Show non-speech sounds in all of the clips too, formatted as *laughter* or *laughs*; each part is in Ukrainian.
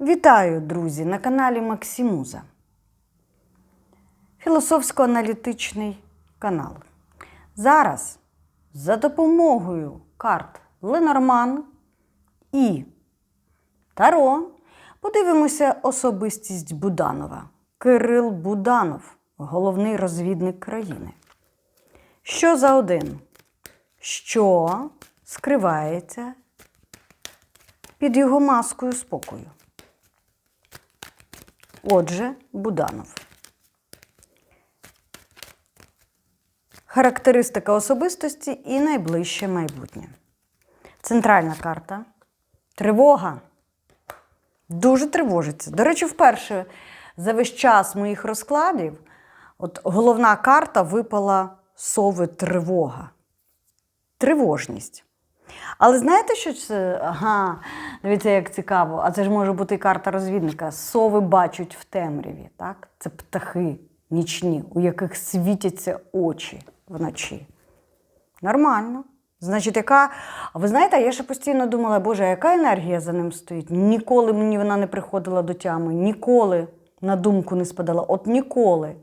Вітаю, друзі, на каналі Максимуза. Філософсько-аналітичний канал. Зараз за допомогою карт Ленорман і Таро подивимося особистість Буданова. Кирил Буданов, головний розвідник країни. Що за один? Що скривається під його маскою спокою? Отже, Буданов. Характеристика особистості і найближче майбутнє. Центральна карта. Тривога. Дуже тривожиться. До речі, вперше за весь час моїх розкладів от головна карта випала сови тривога. Тривожність. Але знаєте, що це? Ага, дивіться, як цікаво. А це ж може бути карта розвідника. Сови бачать в темряві. Так? Це птахи нічні, у яких світяться очі вночі. Нормально. Значить, яка. А ви знаєте, я ще постійно думала, Боже, яка енергія за ним стоїть? Ніколи мені вона не приходила до тями, ніколи на думку не спадала. От ніколи.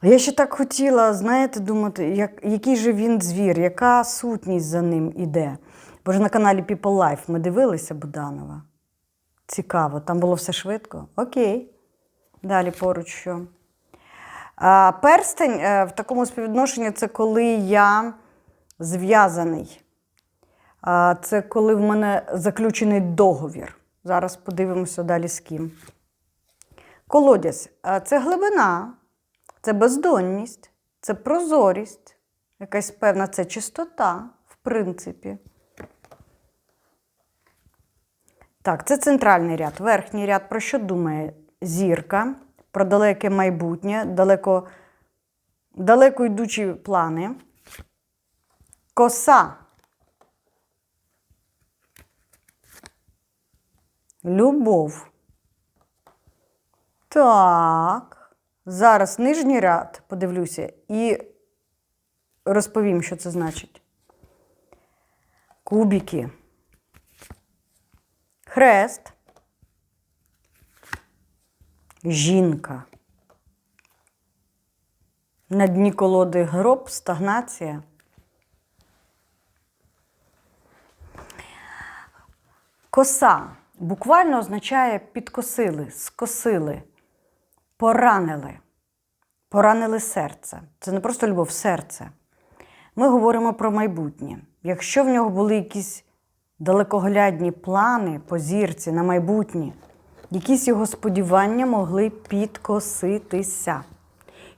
А Я ще так хотіла, знаєте, думати, як, який же він звір, яка сутність за ним іде. Бо ж на каналі People Life ми дивилися Буданова. Цікаво, там було все швидко. Окей. Далі поруч що. А, перстень е, в такому співвідношенні це коли я зв'язаний. Це коли в мене заключений договір. Зараз подивимося далі з ким. Колодязь це глибина, це бездонність, це прозорість, якась певна це чистота, в принципі. Так, це центральний ряд. Верхній ряд про що думає зірка, про далеке майбутнє, далеко, далеко йдучі плани. Коса. Любов. Так. Зараз нижній ряд подивлюся і розповім, що це значить. Кубики. Хрест. Жінка. На дні колоди гроб, стагнація. Коса буквально означає підкосили, скосили, поранили. Поранили серце. Це не просто любов, серце. Ми говоримо про майбутнє. Якщо в нього були якісь далекоглядні плани по зірці на майбутнє, якісь його сподівання могли підкоситися.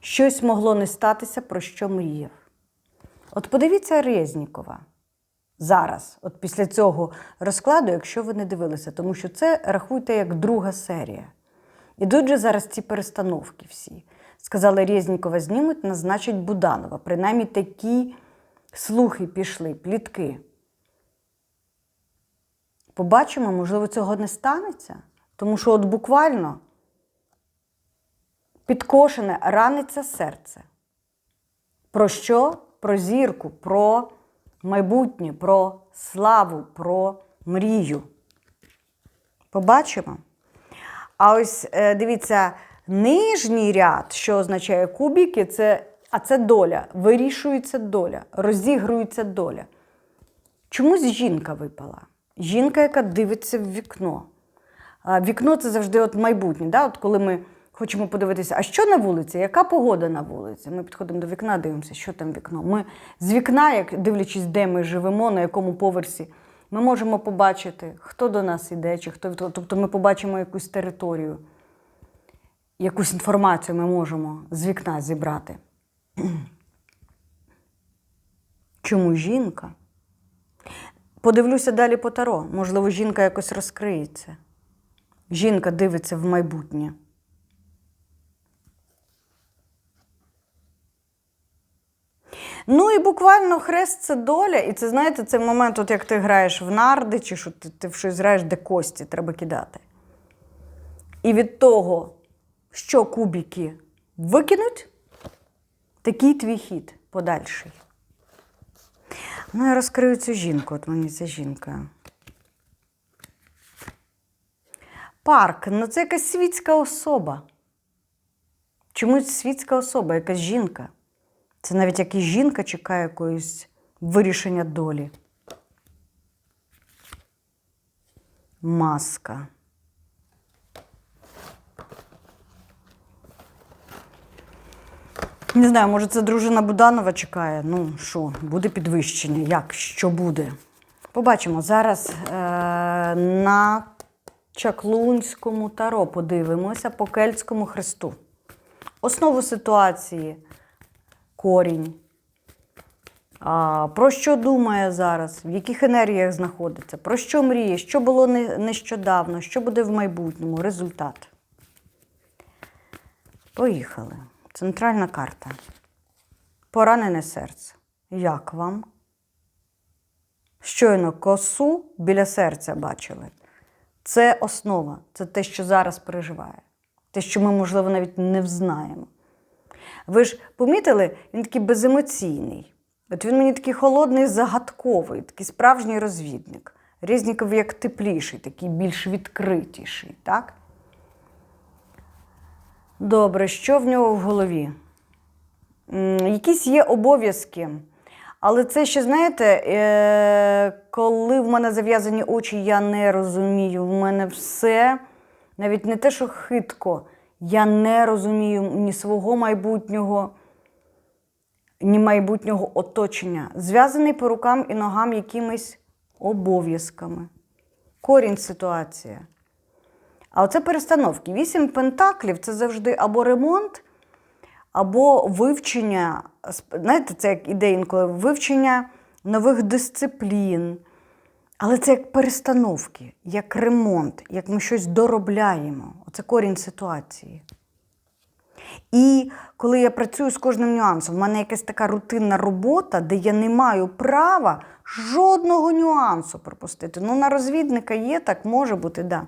Щось могло не статися, про що мріяв. От подивіться Резнікова зараз, от після цього розкладу, якщо ви не дивилися, тому що це рахуйте як друга серія. Ідуть же зараз ці перестановки всі. Сказали, Резнікова знімуть, назначать Буданова. Принаймні такі слухи пішли, плітки. Побачимо, можливо, цього не станеться. Тому що от буквально підкошене раниться серце. Про що? Про зірку, про майбутнє, про славу, про мрію. Побачимо. А ось е, дивіться, нижній ряд, що означає кубики, це, а це доля. Вирішується доля, розігрується доля. Чомусь жінка випала. Жінка, яка дивиться в вікно. Вікно це завжди от майбутнє. Да? От коли ми хочемо подивитися, а що на вулиці, яка погода на вулиці? Ми підходимо до вікна, дивимося, що там вікно. Ми з вікна, як дивлячись, де ми живемо, на якому поверсі, ми можемо побачити, хто до нас іде, чи хто. Тобто ми побачимо якусь територію, якусь інформацію ми можемо з вікна зібрати. *clears throat* Чому жінка? Подивлюся далі по таро. Можливо, жінка якось розкриється. Жінка дивиться в майбутнє. Ну і буквально хрест це доля. І це, знаєте, це момент, от як ти граєш в нарди, чи що ти, ти в щось граєш, де кості треба кидати. І від того, що кубики викинуть, такий твій хід подальший. Ну, я розкрию цю жінку, от мені ця жінка. парк, ну це якась світська особа. Чомусь світська особа, якась жінка. Це навіть як і жінка чекає якоїсь вирішення долі. Маска. Не знаю, може, це дружина Буданова чекає. Ну що, буде підвищення? Як? Що буде? Побачимо. Зараз е- на Чаклунському таро подивимося по кельтському хресту. Основу ситуації, корінь. А, про що думає зараз, в яких енергіях знаходиться, про що мріє, що було нещодавно, що буде в майбутньому, результат. Поїхали. Центральна карта. Поранене серце. Як вам? Щойно косу біля серця бачили. Це основа, це те, що зараз переживає. Те, що ми, можливо, навіть не взнаємо. Ви ж помітили, він такий беземоційний. От він мені такий холодний, загадковий, такий справжній розвідник. Резніков як тепліший, такий більш відкритіший, так? Добре, що в нього в голові? Якісь є обов'язки. Але це ще, знаєте, е, коли в мене зав'язані очі, я не розумію. В мене все, навіть не те, що хитко, я не розумію ні свого майбутнього, ні майбутнього оточення. Зв'язаний по рукам і ногам якимись обов'язками. Корінь ситуація. А оце перестановки. Вісім пентаклів це завжди або ремонт, або вивчення. Знаєте, це як іде інколи вивчення нових дисциплін. Але це як перестановки, як ремонт, як ми щось доробляємо. Оце корінь ситуації. І коли я працюю з кожним нюансом, в мене якась така рутинна робота, де я не маю права жодного нюансу пропустити. Ну, на розвідника є, так може бути, да.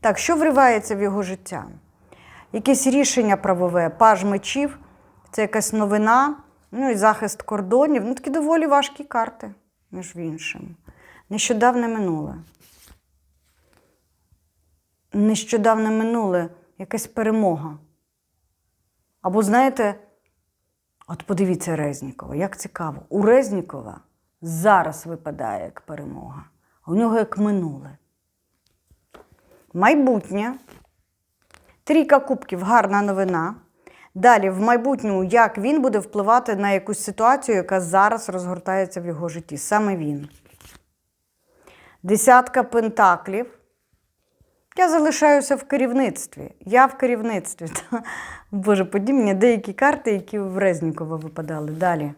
Так, що вривається в його життя? Якесь рішення правове, паж мечів, це якась новина, ну і захист кордонів. Ну, такі доволі важкі карти, між іншим. Нещодавне минуле. Нещодавне минуле, якась перемога. Або знаєте, от подивіться Резнікова, як цікаво. У Резнікова зараз випадає як перемога, а у нього як минуле. Майбутнє. Трійка кубків гарна новина. Далі, в майбутньому, як він буде впливати на якусь ситуацію, яка зараз розгортається в його житті. Саме він. Десятка пентаклів. Я залишаюся в керівництві. Я в керівництві. *laughs* Боже, подій мені деякі карти, які в Резнікова випадали. Далі.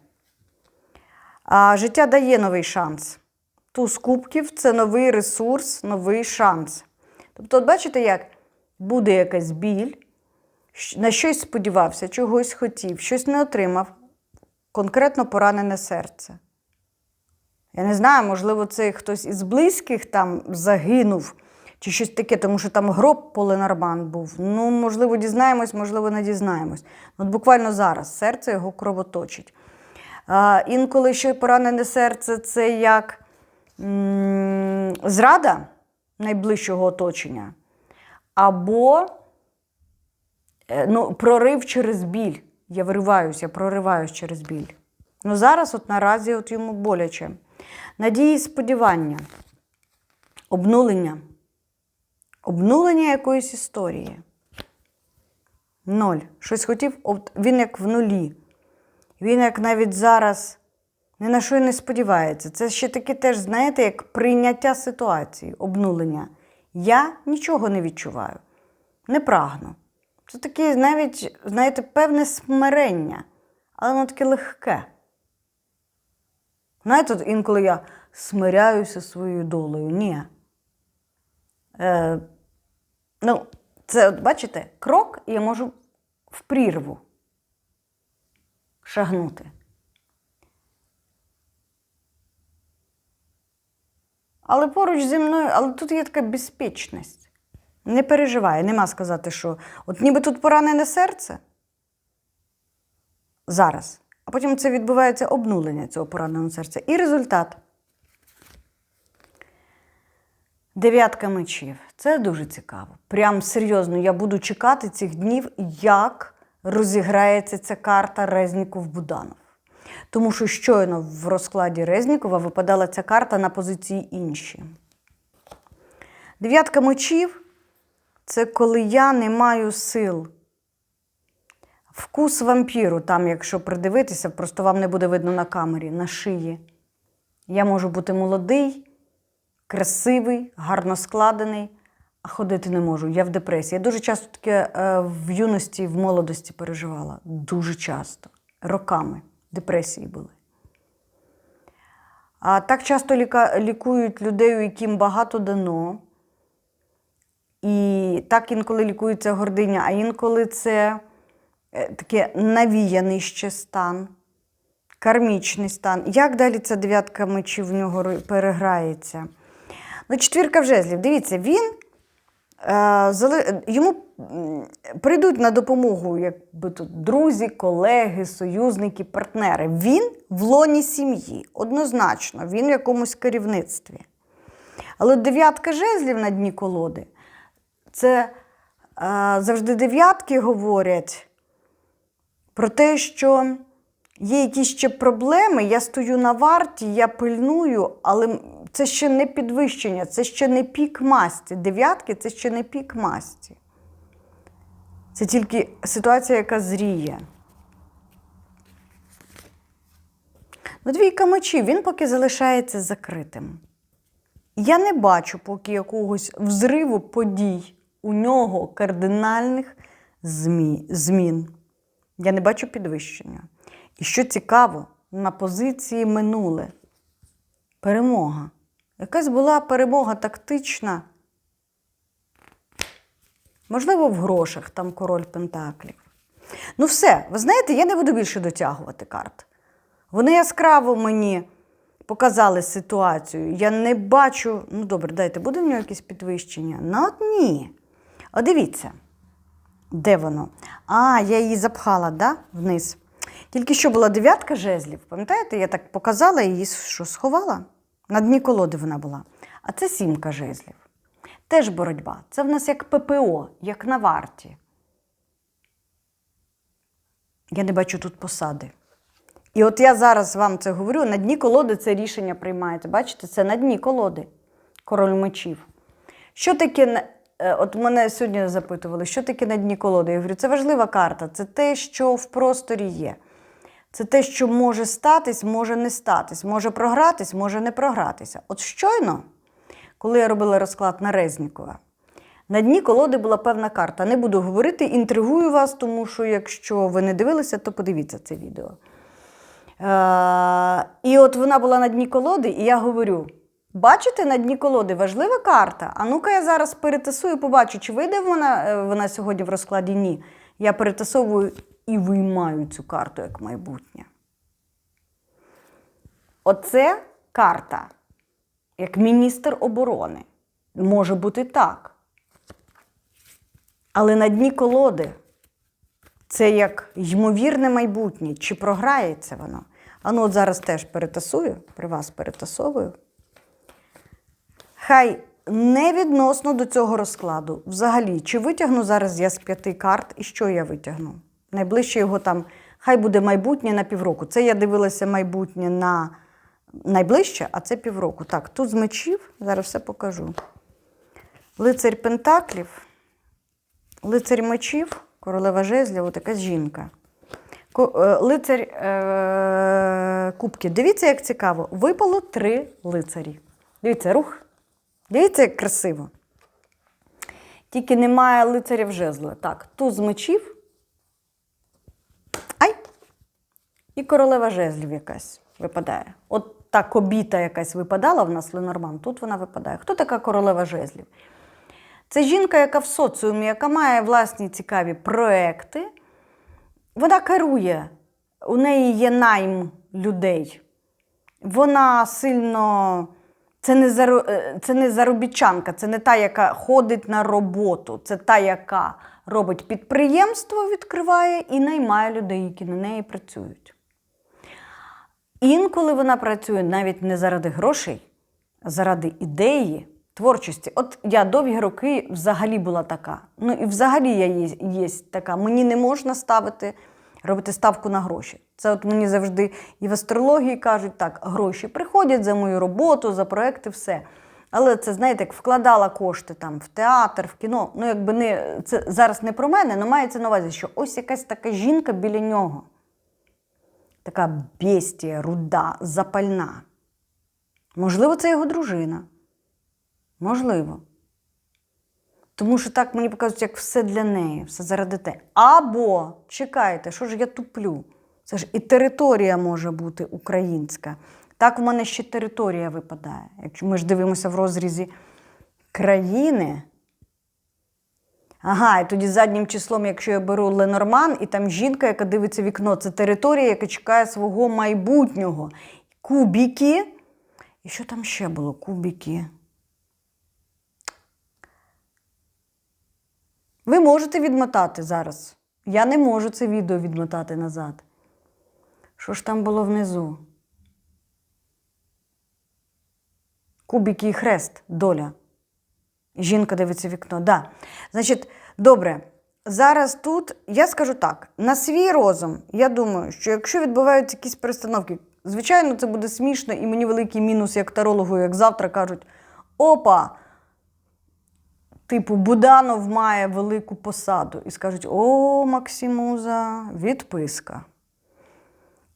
А, життя дає новий шанс. Туз кубків це новий ресурс, новий шанс. Тобто, от бачите, як буде якась біль, на щось сподівався, чогось хотів, щось не отримав, конкретно поранене серце. Я не знаю, можливо, це хтось із близьких там загинув, чи щось таке, тому що там гроб Поленарман був. Ну, можливо, дізнаємось, можливо, не дізнаємось. От буквально зараз серце його кровоточить. А, інколи ще поранене серце це як м, зрада найближчого оточення, або е, ну, прорив через біль. Я вириваюся, я прориваюсь через біль. Ну зараз, от наразі, от йому боляче. Надії і сподівання, обнулення, обнулення якоїсь історії. Ноль. Щось хотів, от він як в нулі. Він як навіть зараз ні на що не сподівається. Це ще таке теж, знаєте, як прийняття ситуації, обнулення. Я нічого не відчуваю, не прагну. Це таке навіть, знаєте, певне смирення, але воно таке легке. Знаєте, от інколи я смиряюся своєю долею. Ні. Е, ну, це, от бачите, крок, і я можу в прірву шагнути. Але поруч зі мною, але тут є така безпечність. Не переживай, нема сказати, що от ніби тут поранене серце зараз, а потім це відбувається обнулення цього пораненого серця. І результат. Дев'ятка мечів. Це дуже цікаво. Прям серйозно, я буду чекати цих днів, як розіграється ця карта Резніков Буданов. Тому що щойно в розкладі Резнікова випадала ця карта на позиції інші. Дев'ятка мечів це коли я не маю сил. Вкус вампіру, там, якщо придивитися, просто вам не буде видно на камері, на шиї. Я можу бути молодий, красивий, гарно складений, а ходити не можу. Я в депресії. Я дуже часто таке е, в юності, в молодості переживала. Дуже часто. Роками депресії були. А так часто ліка- лікують людей, у яким багато дано. І так інколи лікується гординя, а інколи це таке навіяний ще стан, кармічний стан. Як далі ця дев'ятка мечів в нього переграється? Ну, четвірка в жезлів. Дивіться, він е, йому прийдуть на допомогу якби тут друзі, колеги, союзники, партнери. Він в лоні сім'ї, однозначно, він в якомусь керівництві. Але дев'ятка жезлів на дні колоди це е, завжди дев'ятки говорять про те, що є якісь ще проблеми, я стою на варті, я пильную, але це ще не підвищення, це ще не пік масті. Дев'ятки це ще не пік масті. Це тільки ситуація, яка зріє. Ну, двійка мечів, він поки залишається закритим. Я не бачу поки якогось взриву подій у нього кардинальних змі- змін. Я не бачу підвищення. І що цікаво, на позиції минуле перемога. Якась була перемога тактична. Можливо, в грошах, там король Пентаклів. Ну, все, ви знаєте, я не буду більше дотягувати карт. Вони яскраво мені показали ситуацію. Я не бачу. Ну, добре, дайте, буде в нього якесь підвищення? Ну, от ні. От дивіться, де воно? А, я її запхала, да? Вниз. Тільки що була дев'ятка жезлів. Пам'ятаєте, я так показала її, що сховала? На дні колоди вона була. А це сімка жезлів. Теж боротьба. Це в нас як ППО, як на варті. Я не бачу тут посади. І от я зараз вам це говорю: на дні колоди це рішення приймається. Бачите, це на дні колоди, король мечів. Що таке, от мене сьогодні запитували, що таке на дні колоди? Я говорю, це важлива карта, це те, що в просторі є. Це те, що може статись, може не статись, може програтись, може не програтися. От щойно, коли я робила розклад на Резнікова, на дні колоди була певна карта. Не буду говорити, інтригую вас, тому що якщо ви не дивилися, то подивіться це відео. Е, і от вона була на дні колоди, і я говорю: бачите, на дні колоди важлива карта. А ну-ка я зараз перетасую, побачу, чи вийде вона, е, вона сьогодні в розкладі? Ні. Я перетасовую і виймаю цю карту як майбутнє. Оце карта, як міністр оборони. Може бути так. Але на дні колоди це як ймовірне майбутнє, чи програється воно. А ну от зараз теж перетасую, при вас перетасовую. Хай не відносно до цього розкладу. Взагалі, чи витягну зараз я з п'яти карт, і що я витягну? Найближче його там, хай буде майбутнє на півроку. Це я дивилася майбутнє на найближче, а це півроку. Так, тут з мечів, зараз все покажу. Лицарь Пентаклів. Лицарь мечів, королева жезлів, от якась жінка. Е, Лицарь е- кубків. Дивіться, як цікаво. Випало три лицарі. Дивіться, рух. Дивіться, як красиво. Тільки немає лицарів жезла. Так, туз мечів. Ай! І королева жезлів якась випадає. От та кобіта якась випадала в нас Ленорман, тут вона випадає. Хто така королева жезлів? Це жінка, яка в соціумі, яка має власні цікаві проекти. Вона керує, у неї є найм людей. Вона сильно. Це не, заро... е, це не заробітчанка, це не та, яка ходить на роботу, це та, яка робить підприємство, відкриває і наймає людей, які на неї працюють. Інколи вона працює навіть не заради грошей, а заради ідеї, творчості. От я довгі роки взагалі була така. Ну і взагалі я є, є така. Мені не можна ставити, робити ставку на гроші. Це от мені завжди і в астрології кажуть, так, гроші приходять за мою роботу, за проекти, все. Але це, знаєте, як вкладала кошти там в театр, в кіно. Ну, якби не це зараз не про мене, але мається на увазі, що ось якась така жінка біля нього. Така бестія, руда, запальна. Можливо, це його дружина. Можливо. Тому що так мені показують, як все для неї, все заради те. Або, чекайте, що ж я туплю? Це ж і територія може бути українська. Так в мене ще територія випадає. Якщо ми ж дивимося в розрізі країни. Ага, і тоді заднім числом, якщо я беру Ленорман, і там жінка, яка дивиться вікно, це територія, яка чекає свого майбутнього. Кубіки. І що там ще було? Кубіки. Ви можете відмотати зараз. Я не можу це відео відмотати назад. Що ж там було внизу? Кубики і хрест, доля. Жінка дивиться вікно. Да. Значить, добре. Зараз тут я скажу так: на свій розум, я думаю, що якщо відбуваються якісь перестановки, звичайно, це буде смішно, і мені великий мінус як тарологу, як завтра кажуть: опа! Типу, Буданов має велику посаду. І скажуть: О, Максимуза, відписка.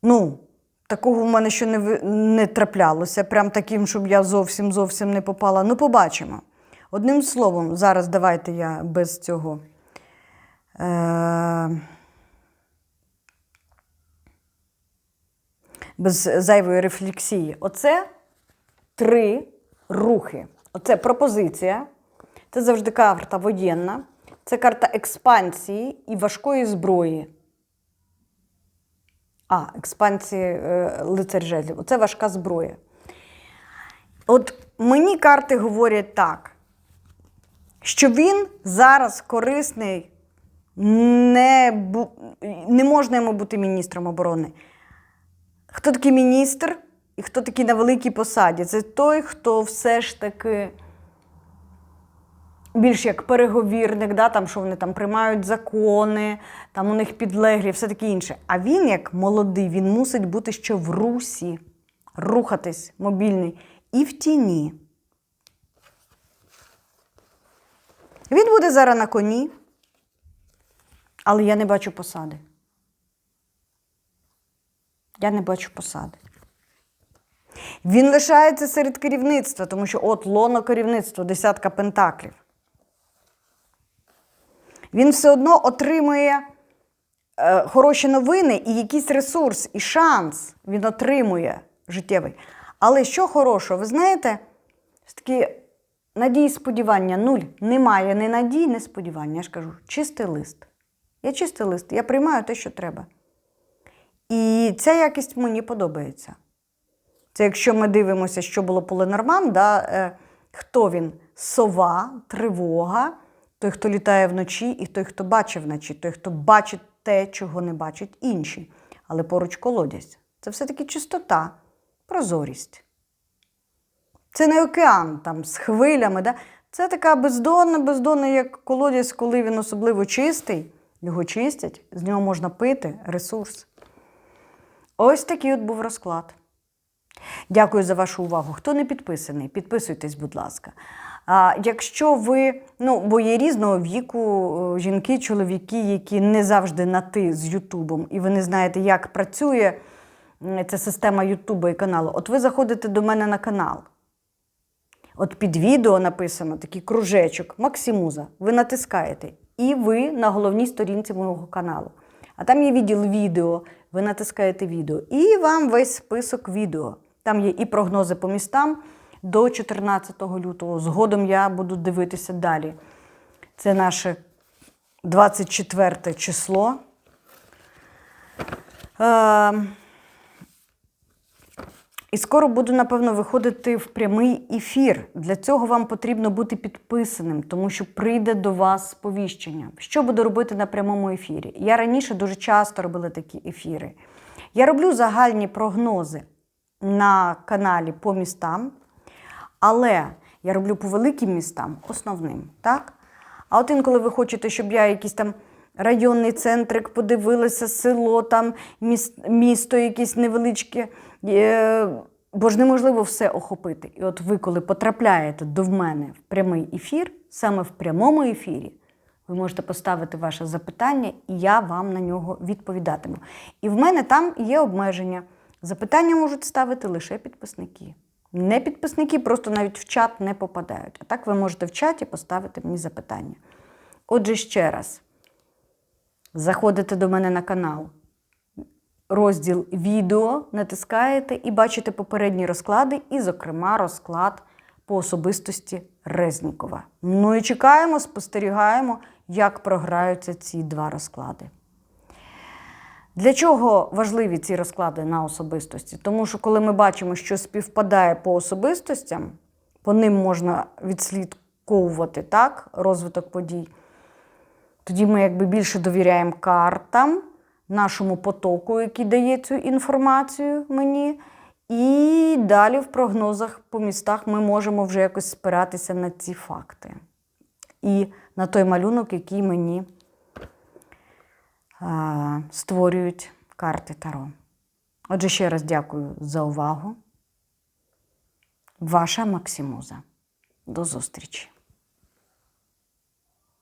Ну, такого в мене ще не, не траплялося, прям таким, щоб я зовсім зовсім не попала. Ну, побачимо. Одним словом, зараз давайте я без цього. Е- без зайвої рефлексії. Оце три рухи. Оце пропозиція. Це завжди карта воєнна. Це карта експансії і важкої зброї. А, експансії е, лицар жезлів. Оце важка зброя. От мені карти говорять так, що він зараз корисний, не, не можна йому бути міністром оборони. Хто такий міністр і хто такий на великій посаді? Це той, хто все ж таки більш як переговірник, да, там, що вони там приймають закони, там у них підлеглі, все таке інше. А він, як молодий, він мусить бути ще в русі, рухатись мобільний і в тіні. Він буде зараз на коні, але я не бачу посади. Я не бачу посади. Він лишається серед керівництва, тому що от лоно керівництво, десятка пентаклів. Він все одно отримує е, хороші новини і якийсь ресурс, і шанс він отримує життєвий. Але що хорошого, ви знаєте, такі надії сподівання нуль. Немає ні надій, ні сподівання. Я ж кажу, чистий лист. Я чистий лист, я приймаю те, що треба. І ця якість мені подобається. Це якщо ми дивимося, що було по Ленорман, да, е, хто він? Сова, тривога, той, хто літає вночі, і той, хто бачить вночі, той, хто бачить те, чого не бачать інші. Але поруч колодязь. Це все-таки чистота, прозорість. Це не океан там з хвилями. Да? Це така бездонна, бездонна, як колодязь, коли він особливо чистий, його чистять, з нього можна пити ресурс. Ось такий от був розклад. Дякую за вашу увагу. Хто не підписаний, підписуйтесь, будь ласка. А якщо ви, ну, бо є різного віку е, жінки, чоловіки, які не завжди на ти з Ютубом, і ви не знаєте, як працює ця система Ютуба і каналу. От ви заходите до мене на канал. От під відео написано такий кружечок Максимуза. Ви натискаєте, і ви на головній сторінці мого каналу. А там є відділ відео, ви натискаєте відео, і вам весь список відео. Там є і прогнози по містам до 14 лютого. Згодом я буду дивитися далі. Це наше 24 число. Е, і скоро буду, напевно, виходити в прямий ефір. Для цього вам потрібно бути підписаним, тому що прийде до вас сповіщення. Що буду робити на прямому ефірі? Я раніше дуже часто робила такі ефіри. Я роблю загальні прогнози на каналі по містам, але Я роблю по великим містам, основним, так? А от інколи ви хочете, щоб я якийсь там районний центрик подивилася, село, там міс- місто якесь невеличке. Бо ж неможливо все охопити. І от ви, коли потрапляєте до мене в прямий ефір, саме в прямому ефірі, ви можете поставити ваше запитання, і я вам на нього відповідатиму. І в мене там є обмеження. Запитання можуть ставити лише підписники. Не підписники просто навіть в чат не попадають. А так ви можете в чаті поставити мені запитання. Отже, ще раз, заходите до мене на канал, розділ відео, натискаєте і бачите попередні розклади, і, зокрема, розклад по особистості Резнікова. Ну і чекаємо, спостерігаємо, як програються ці два розклади. Для чого важливі ці розклади на особистості? Тому що коли ми бачимо, що співпадає по особистостям, по ним можна відслідковувати так, розвиток подій, тоді ми якби більше довіряємо картам, нашому потоку, який дає цю інформацію мені. І далі в прогнозах по містах ми можемо вже якось спиратися на ці факти. І на той малюнок, який мені створюють карти Таро. Отже, ще раз дякую за увагу. Ваша Максимуза. До зустрічі!